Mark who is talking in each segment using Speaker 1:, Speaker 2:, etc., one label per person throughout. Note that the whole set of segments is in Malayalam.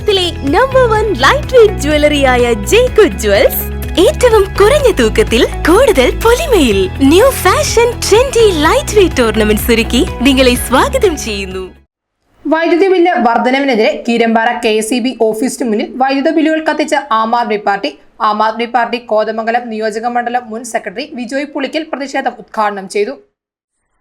Speaker 1: കേരളത്തിലെ നമ്പർ വൺ ലൈറ്റ് വെയിറ്റ് ജ്വല്ലറിയായ ജേക്കു ജ്വൽസ് ഏറ്റവും കുറഞ്ഞ തൂക്കത്തിൽ കൂടുതൽ പൊലിമയിൽ new fashion trendy light weight tournament ഒരുക്കി നിങ്ങളെ സ്വാഗതം ചെയ്യുന്നു.
Speaker 2: വൈദ്യുതി bill വർധനവിനെതിരെ Keerampara K S E B ഓഫീസിന് മുന്നിൽ വൈദ്യുത ബില്ലുകൾ കത്തിച്ച ആം ആദ്മി പാർട്ടി. ആം ആദ്മി പാർട്ടി കോതമംഗലം നിയോജക മണ്ഡലം മുൻ സെക്രട്ടറി വിജോയ് പുളിക്കൽ പ്രതിഷേധം ഉദ്ഘാടനം ചെയ്തു.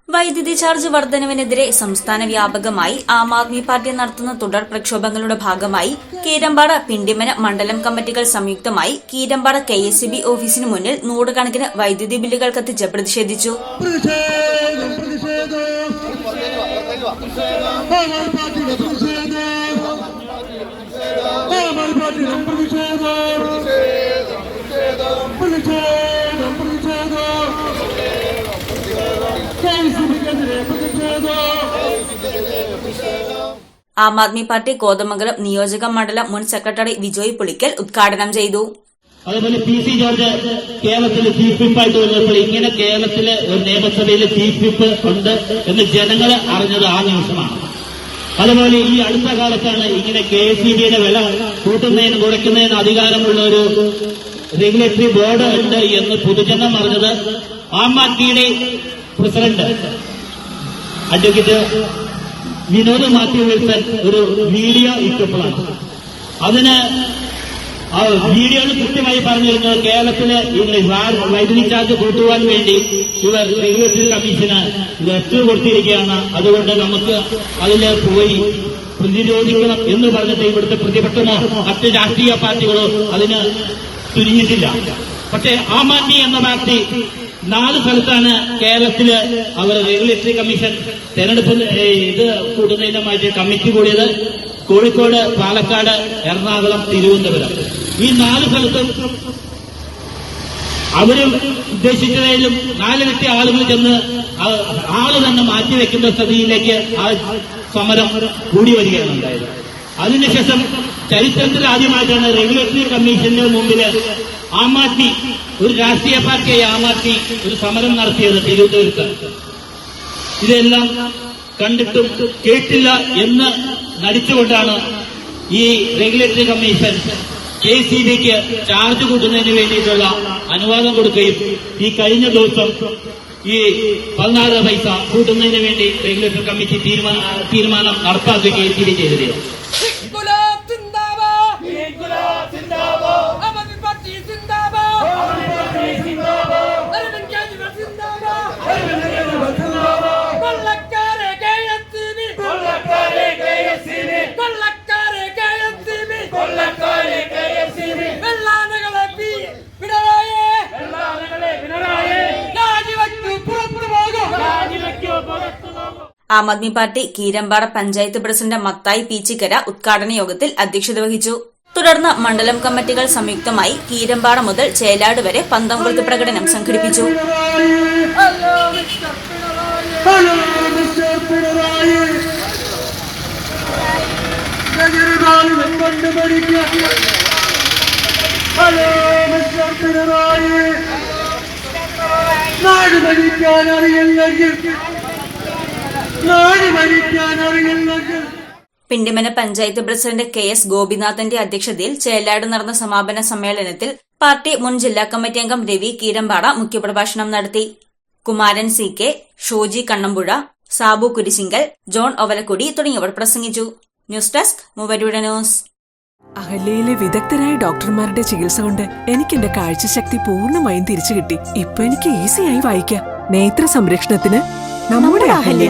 Speaker 3: വൈദ്യുതി ചാർജ് വർധനവിനെതിരെ സംസ്ഥാന വ്യാപകമായി ആം ആദ്മി പാർട്ടി നടത്തുന്ന തുടർ പ്രക്ഷോഭങ്ങളുടെ ഭാഗമായി കീരമ്പാട പിണ്ടിമന മണ്ഡലം കമ്മിറ്റികൾ സംയുക്തമായി കീരമ്പാട കെ എസ് ബി ഓഫീസിന് മുന്നിൽ നൂറുകണക്കിന് വൈദ്യുതി ബില്ലുകൾ കത്തിച്ച് പ്രതിഷേധിച്ചു. ആം ആദ്മി പാർട്ടി കോതമംഗലം നിയോജക മണ്ഡലം മുൻ സെക്രട്ടറി വിജോയ് പുളിക്കൽ ഉദ്ഘാടനം ചെയ്തു.
Speaker 4: അതേപോലെ പി സി ജോർജ് കേരളത്തിലെ ചീഫ് വിപ്പായിട്ട് വന്നപ്പോൾ ഇങ്ങനെ കേരളത്തിലെ ഒരു നിയമസഭയിലെ ചീഫ് വിപ്പ് ഉണ്ട് എന്ന് ജനങ്ങൾ അറിഞ്ഞത് ആ നിമിഷമാണ് അതുപോലെ ഈ അടുത്ത കാലത്താണ് ഇങ്ങനെ കെ എസ് ഇ ബിയുടെ വില കൂട്ടുന്നതിനും കുറയ്ക്കുന്നതിനും അധികാരമുള്ള ഒരു റെഗുലേറ്ററി ബോർഡ് ഉണ്ട് എന്ന് പൊതുജനം അറിഞ്ഞത്. ആം ആദ്മിയുടെ പ്രസിഡന്റ് അഡ്വക്കേറ്റ് വിനോദ് മാത്യു ഒരു മീഡിയ ഇട്ടപ്പോഴാണ് അതിന് വീഡിയോയിൽ കൃത്യമായി പറഞ്ഞിരുന്നത് കേരളത്തിലെ വാ- വൈദ്യുതി ചാർജ് കൂട്ടുവാൻ വേണ്ടി ഇവർ റെഗുലേറ്ററി കമ്മീഷന് ലെറ്റർ കൊടുത്തിരിക്കുകയാണ്. അതുകൊണ്ട് നമുക്ക് അതിൽ പോയി പ്രതിരോധിക്കണം എന്ന് പറഞ്ഞിട്ട് ഇവിടുത്തെ പ്രതിപക്ഷമോ മറ്റ് രാഷ്ട്രീയ പാർട്ടികളോ അതിന് തുനിഞ്ഞിട്ടില്ല. പക്ഷേ ആം ആദ്മി എന്ന പാർട്ടി നാല് സ്ഥലത്താണ് കേരളത്തിൽ അവർ റെഗുലേറ്ററി കമ്മീഷൻ തെരഞ്ഞെടുപ്പ് ഇത് കൂടുന്നതിനുമായിട്ട് കമ്മിറ്റി കൂടിയത്. കോഴിക്കോട് പാലക്കാട് എറണാകുളം തിരുവനന്തപുരം. ഈ നാല് സ്ഥലത്തും അവരും ഉദ്ദേശിച്ചതിലും നാലിരട്ടി ആളുകൾ ചെന്ന് ആൾ തന്നെ മാറ്റിവെക്കുന്ന സ്ഥിതിയിലേക്ക് ആ സമരം കൂടി വരികയാണ് ഉണ്ടായത് അതിനുശേഷം ചരിത്രത്തിൽ ആദ്യമായിട്ടാണ് റെഗുലേറ്ററി കമ്മീഷന്റെ മുമ്പിൽ ആം ആദ്മി ഒരു രാഷ്ട്രീയ പാർട്ടിയായി ആം ആദ്മി ഒരു സമരം നടത്തിയത് തിരുവനന്തപുരത്ത്. ഇതെല്ലാം കണ്ടിട്ടും കേട്ടില്ല എന്ന് നടിച്ചുകൊണ്ടാണ് ഈ റെഗുലേറ്ററി കമ്മീഷൻ കെ സി ബിക്ക് ചാർജ് കൂട്ടുന്നതിന് വേണ്ടിയിട്ടുള്ള അനുവാദം കൊടുക്കുകയും ഈ കഴിഞ്ഞ ദിവസം ഈ പതിനാറ് പൈസ കൂട്ടുന്നതിന് വേണ്ടി റെഗുലേറ്ററി കമ്മിറ്റി തീരുമാനം നടപ്പാക്കുകയും കൂടി
Speaker 5: ആം
Speaker 3: ആദ്മി പാർട്ടി കീരമ്പാറ പഞ്ചായത്ത് പ്രസിഡന്റ് മത്തായി പീച്ചിക്കര ഉദ്ഘാടന യോഗത്തിൽ അധ്യക്ഷത വഹിച്ചു. തുടർന്ന് മണ്ഡലം കമ്മിറ്റികൾ സംയുക്തമായി കീരമ്പാറ മുതൽ ചേലാട് വരെ പന്തംകൊളുത്ത് പ്രകടനം സംഘടിപ്പിച്ചു.
Speaker 6: നാട് ഭരിക്കാൻ അറിയില്ലെങ്കിൽ
Speaker 3: Pindimana panchayat president K S ഗോപിനാഥന്റെ അധ്യക്ഷതയിൽ ചേലാട് നടന്ന സമാപന സമ്മേളനത്തിൽ പാർട്ടി മുൻ ജില്ലാ കമ്മിറ്റി അംഗം രവി കീരമ്പാട മുഖ്യപ്രഭാഷണം നടത്തി. Kumaran C K Shoji Kannampuzha Sabu Kurisingal John Ovalakkudi തുടങ്ങിയവർ പ്രസംഗിച്ചു. ന്യൂസ് ഡെസ്ക് മൂവരുടെ ന്യൂസ്.
Speaker 7: അഹല്യയിലെ വിദഗ്ധരായ ഡോക്ടർമാരുടെ ചികിത്സ കൊണ്ട് എനിക്ക് എന്റെ കാഴ്ചശക്തി പൂർണമായും തിരിച്ചു കിട്ടി ഇപ്പൊ എനിക്ക് ഈസിയായി വായിക്കാം. നേത്ര സംരക്ഷണത്തിന് നമ്മുടെ Ahalya.